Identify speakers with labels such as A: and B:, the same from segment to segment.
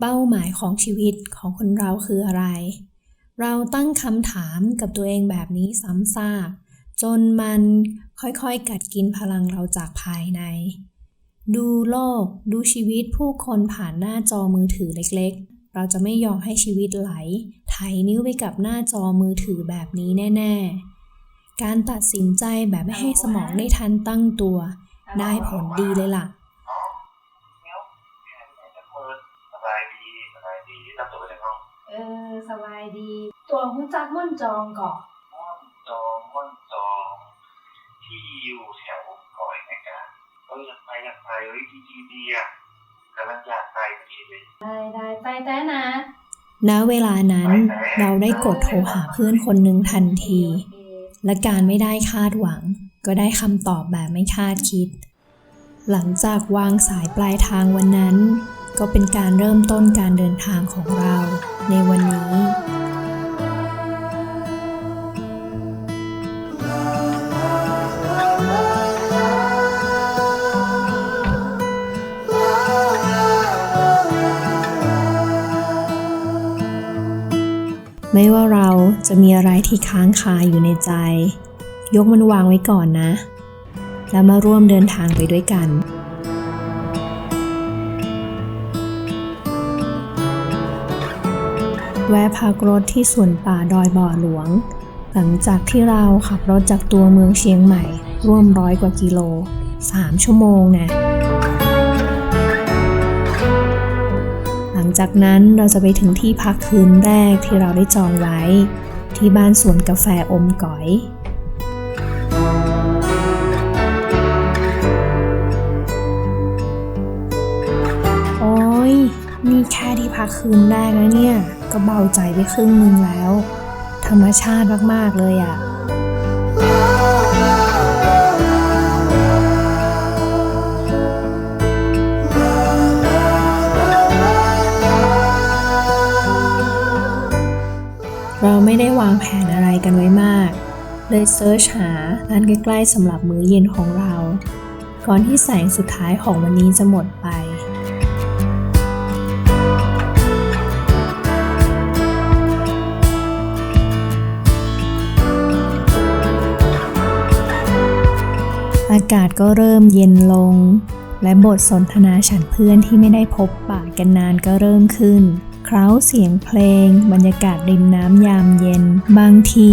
A: เป้าหมายของชีวิตของคนเราคืออะไร เราตั้งคำถามกับตัวเองแบบนี้ซ้ำซากจนมันค่อยๆ กัดกินพลังเราจากภายใน ดูโลกดูชีวิตผู้คนผ่านหน้าจอมือถือเล็กๆ เราจะไม่ยอมให้ชีวิตไหลไถนิ้วไปกับหน้าจอมือถือแบบนี้แน่ๆ การตัดสินใจแบบไม่ให้สมองได้ทันตั้งตัว ได้ผลดีเลยล่ะ
B: บายดีสบายดีรับตัวไปในห้อง
C: เออ สบายดี ตัวหุ้จักม่อนจองก่อน
B: ม่อนจองม่อนจอง ที่อยู่แถวก่อยนะครับเอออยากไปอยากไปเฮ้ยดีดีดีอะกำลังอยากไปพอดีเลย
C: ได้ได้ไปแต่นะ
A: ณเวลานั้นเราได้กดโทรหาเพื่อนคนหนึ่งทันที
C: โอเค
A: และการไม่ได้คาดหวัง ก็ได้คำตอบแบบไม่คาดคิด หลังจากวางสายปลายทางวันนั้น ก็เป็นการเริ่มต้นการเดินทางของเรา ในวันนี้ ไม่ว่าเราจะมีอะไรที่ค้างคาอยู่ในใจ ยกมันวางไว้ก่อนนะ แล้วมาร่วมเดินทางไปด้วยกัน แวะพักรถที่สวนป่าดอยบ่อหลวง หลังจากที่เราขับรถจากตัวเมืองเชียงใหม่ ร่วมร้อยกว่ากิโล 3 ชั่วโมงไงหลังจากนั้นเราจะไปถึงที่พักคืนแรกที่เราได้จองไว้ ที่บ้านสวนกาแฟอมก๋อยโอ้ยนี่แค่ที่พักคืนแรกแล้วเนี่ย ก็เบาใจไปครึ่งนึงแล้ว ธรรมชาติมาก ๆ เลยอะ่ะเราไม่ได้วางแผนอะไรกันไว้มาก เลยเซิร์ชหาร้านใกล้ๆสำหรับมื้อเย็นของเรา ก่อนที่แสงสุดท้ายของวันนี้จะหมดไป ก็เริ่มเย็นลง และบทสนทนาฉันเพื่อนที่ไม่ได้พบปะกันนานก็เริ่มขึ้น เคล้าเสียงเพลง บรรยากาศริมน้ำยามเย็น บางที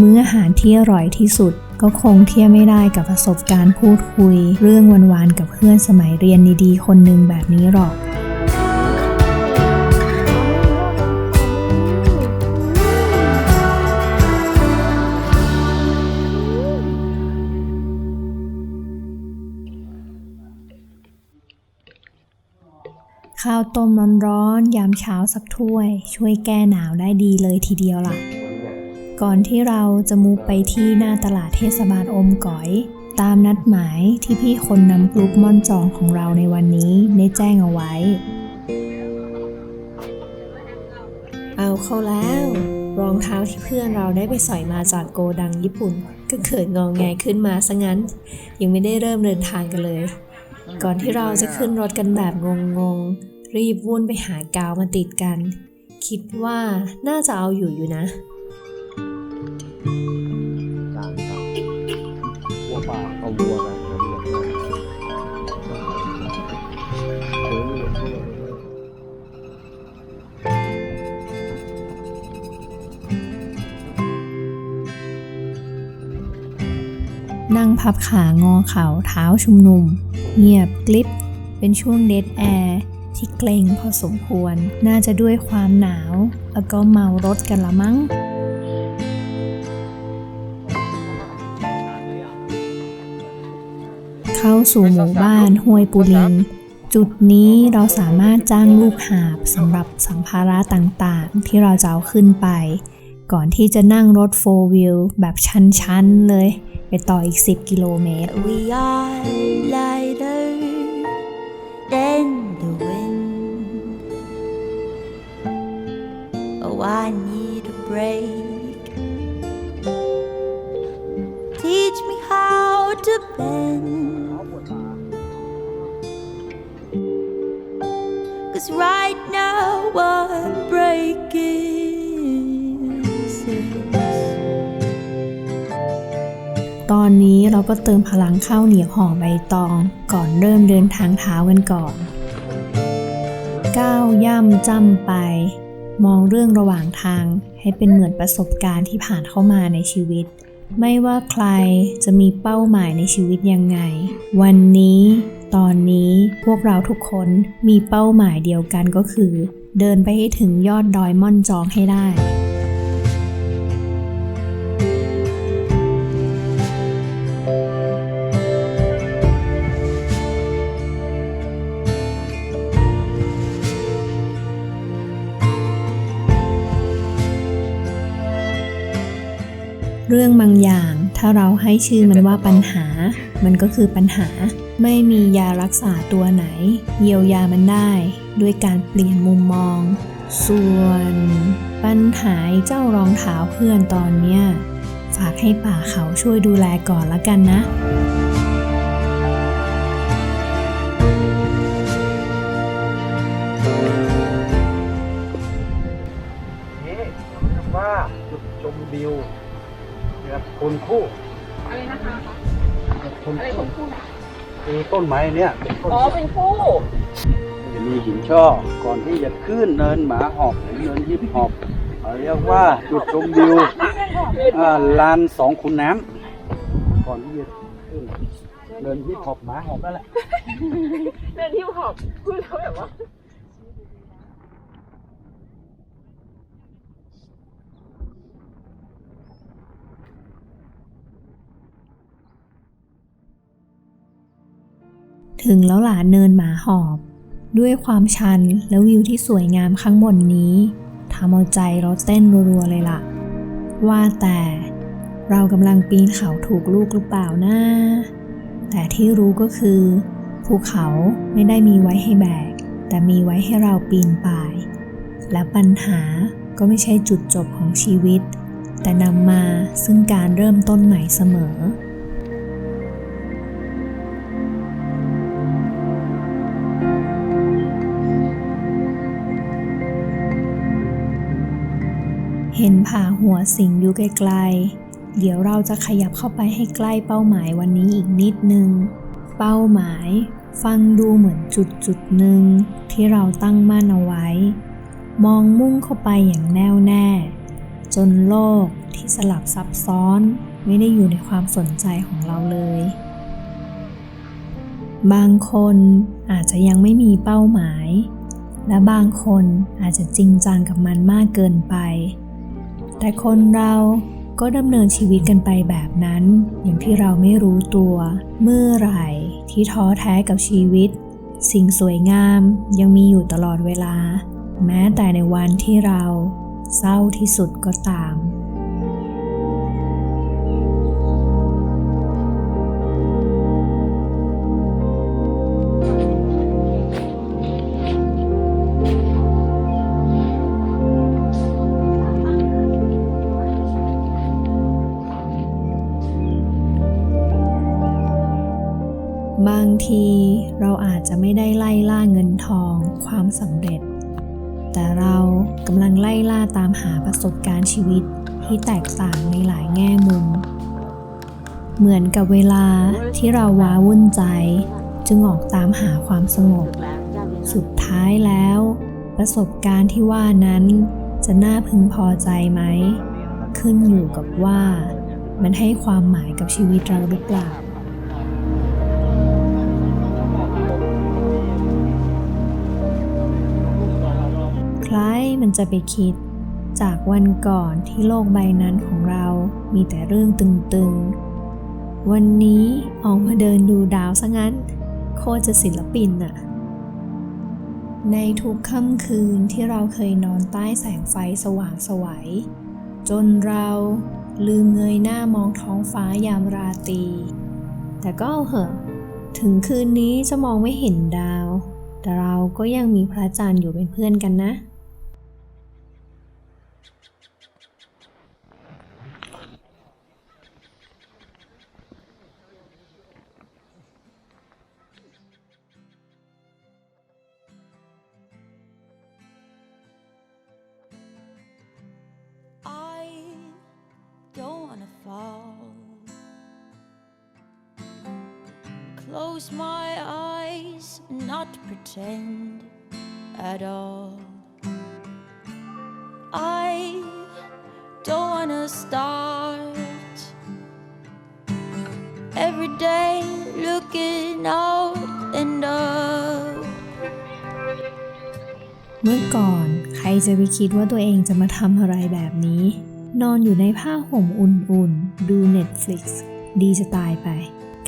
A: มื้ออาหารที่อร่อยที่สุดก็คงเทียบไม่ได้กับประสบการณ์พูดคุย เรื่องวันๆกับเพื่อนสมัยเรียนดีๆ คนหนึ่งแบบนี้หรอก ข้าวต้มร้อนๆยามเช้าสักถ้วย ช่วยแก้หนาวได้ดีเลยทีเดียวล่ะ ก่อนที่เราจะมูไปที่หน้าตลาดเทศบาลอมก๋อย ตามนัดหมายที่พี่คนนำกรุ๊ปม่อนจองของเราในวันนี้ได้แจ้งเอาไว้ เอาเข้าแล้วรองเท้าที่เพื่อนเราได้ไปสอยมาจากโกดังญี่ปุ่น ก็เกิดงองแงขึ้นมาซะงั้น ยังไม่ได้เริ่มเดินทางกันเลย ก่อนที่เราจะขึ้นรถกันแบบงงๆ รีบวุ่นไปหากาวมาติดกัน คิดว่าน่าจะเอาอยู่อยู่นะ
D: วัวป่าเอาวัวกันเอาวัวกัน
A: นั่งพับขางอเข่าเท้าชุมนุม เงียบกลิบเป็นช่วงเดทแอร์ ที่เกรงพอสมควร น่าจะด้วยความหนาว แล้วก็เมารถกันละมั้งเข้าสู่หมู่บ้านห้วยปูลิงจุดนี้เราสามารถจ้างลูกหาบสำหรับสัมภาระต่างๆ ที่เราจะเอาขึ้นไป ก่อนที่จะนั่งรถโฟวิลแบบชันๆ เลย ไปต่ออีก 10 กิโลเมตร
E: We are lighter I need a break. Teach me how to bend. Cause right now one breaking sense.
A: ตอนนี้เราก็เติมพลังข้าวเหนียวห่อใบตอง ก่อนเริ่มเดินทางเท้ากันก่อน ก้าวย่ำจ้ำไป มองเรื่องระหว่างทางให้เป็นเหมือนประสบการณ์ที่ผ่านเข้ามาในชีวิต ไม่ว่าใครจะมีเป้าหมายในชีวิตยังไง วันนี้ ตอนนี้พวกเราทุกคนมีเป้าหมายเดียวกันก็คือ เดินไปให้ถึงยอดดอยม่อนจองให้ได้ รื่องบางอย่าง ถ้าเราให้ชื่อมันว่าปัญหา มันก็คือปัญหา ไม่มียารักษาตัวไหน เยียวยามันได้ ด้วยการเปลี่ยนมุมมอง ส่วนปัญหาเจ้ารองเท้าเพื่อนตอนเนี้ยฝากให้ป่าเขาช่วยดูแลก่อนละกันนะ
D: คนคู่
F: อะไรนะคะ
D: แบบคน
F: อะไรข
D: คู่
F: องคุณ
D: คือต้นไม้เนี่ยเป็นต้น
F: อ๋อเป็นคู่
D: จะมีหินช่อก่อนที่จะขึ้นเนินหมาหอบหรือเนินยิบหอบเขาเรียกว่าจุดชมวิวอ่าลานสองขุนน้ำก่อนที่จะขึ้นเนินยิบหอบหมาหอบนั่นแหละ
F: เดินที่หอบพูดแล้วแบบว่า
A: ถึงแล้วหลาเนินหมาหอบ ด้วยความชันและวิวที่สวยงามข้างบนนี้ทำเอาใจเราเต้นรัวๆเลยล่ะ ว่าแต่เรากำลังปีนเขาถูกลูกหรือเปล่านะแต่ที่รู้ก็คือ ภูเขาไม่ได้มีไว้ให้แบก แต่มีไว้ให้เราปีนป่าย และปัญหาก็ไม่ใช่จุดจบของชีวิต แต่นำมาซึ่งการเริ่มต้นใหม่เสมอ หัวสิงอยู่ไกลๆ เดี๋ยวเราจะขยับเข้าไปให้ใกล้เป้าหมายวันนี้อีกนิดนึง เป้าหมาย ฟังดูเหมือนจุดจุดหนึ่งที่เราตั้งมั่นเอาไว้ มองมุ่งเข้าไปอย่างแน่วแน่ จนโลกที่สลับซับซ้อนไม่ได้อยู่ในความสนใจของเราเลย บางคนอาจจะยังไม่มีเป้าหมาย และบางคนอาจจะจริงจังกับมันมากเกินไป แต่คนเราก็ดำเนินชีวิตกันไปแบบนั้น อย่างที่เราไม่รู้ตัว เมื่อไหร่ที่ท้อแท้กับชีวิต สิ่งสวยงามยังมีอยู่ตลอดเวลา แม้แต่ในวันที่เราเศร้าที่สุดก็ตาม บางทีเราอาจจะไม่ได้ไล่ล่าเงินทอง ความสำเร็จ แต่เรากำลังไล่ล่าตามหาประสบการณ์ชีวิตที่แตกต่างในหลายแง่มุม เหมือนกับเวลาที่เราว้าวุ่นใจ จึงออกตามหาความสงบ สุดท้ายแล้ว ประสบการณ์ที่ว่านั้นจะน่าพึงพอใจไหม ขึ้นอยู่กับว่า มันให้ความหมายกับชีวิตเราหรือเปล่า มันจะไปคิด จากวันก่อนที่โลกใบนั้นของเรามีแต่เรื่องตึงๆ วันนี้ออกมาเดินดูดาวซะงั้น โคจะศิลปินอะในทุกค่ำคืนที่เราเคยนอนใต้แสงไฟสว่างสวัย จนเราลืมเงยหน้ามองท้องฟ้ายามราตรี แต่ก็เอาเหอะถึงคืนนี้จะมองไม่เห็นดาว แต่เราก็ยังมีพระจันทร์อยู่เป็นเพื่อนกันนะ
E: close my eyes and not pretend at all. I don't wanna start every day looking out and up.
A: เมื่อก่อนใครจะไปคิดว่าตัวเองจะมาทำอะไรแบบนี้ นอนอยู่ในผ้าห่มอุ่นๆ ดู Netflix ดีจะตายไป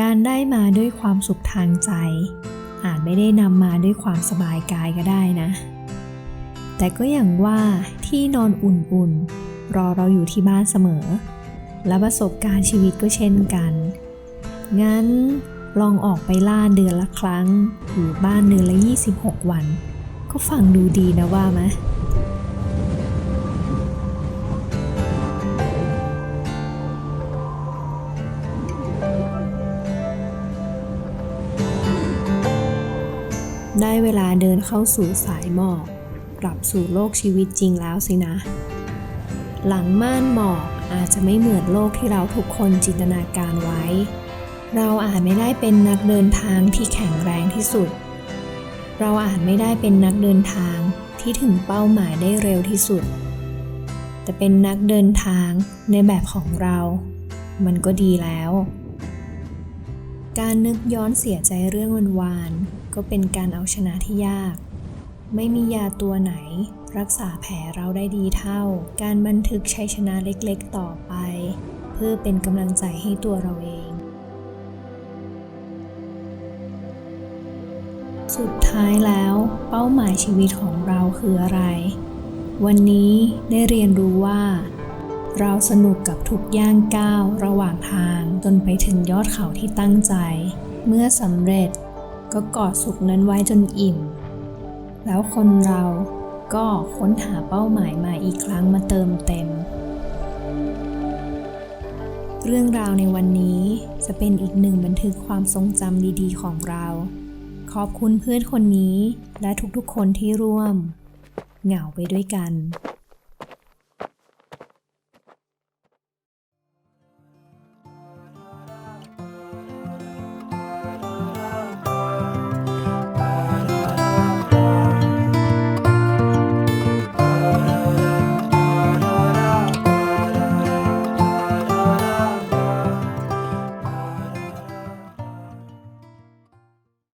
A: การได้มาด้วยความสุขทางใจ อาจไม่ได้นำมาด้วยความสบายกายก็ได้นะ แต่ก็อย่างว่าที่นอนอุ่นๆ รอเราอยู่ที่บ้านเสมอ และประสบการณ์ชีวิตก็เช่นกัน งั้นลองออกไปล่าเดือนละครั้ง อยู่บ้านเดือนละ 26 วัน ก็ฟังดูดีนะว่าไหม ได้เวลาเดินเข้าสู่สายหมอก กลับสู่โลกชีวิตจริงแล้วสินะ หลังม่านหมอกอาจจะไม่เหมือนโลกที่เราทุกคนจินตนาการไว้ เราอาจไม่ได้เป็นนักเดินทางที่แข็งแรงที่สุด เราอาจไม่ได้เป็นนักเดินทางที่ถึงเป้าหมายได้เร็วที่สุด แต่เป็นนักเดินทางในแบบของเรา มันก็ดีแล้ว การนึกย้อนเสียใจเรื่องวันวาน ก็เป็นการเอาชนะที่ยาก ไม่มียาตัวไหน รักษาแผลเราได้ดีเท่า การบันทึกชัยชนะเล็กๆต่อไป เพื่อเป็นกำลังใจให้ตัวเราเอง สุดท้ายแล้ว เป้าหมายชีวิตของเราคืออะไร วันนี้ได้เรียนรู้ว่า เราสนุกกับทุกย่างก้าวระหว่างทางจนไปถึงยอดเขาที่ตั้งใจ เมื่อสำเร็จ ก็กอดสุขนั้นไว้จนอิ่ม แล้วคนเราก็ค้นหาเป้าหมายมาอีกครั้งมาเติมเต็ม เรื่องราวในวันนี้จะเป็นอีกหนึ่งบันทึกความทรงจำดีๆ ของเรา ขอบคุณเพื่อนคนนี้และทุกๆคนที่ร่วม เหงาไปด้วยกัน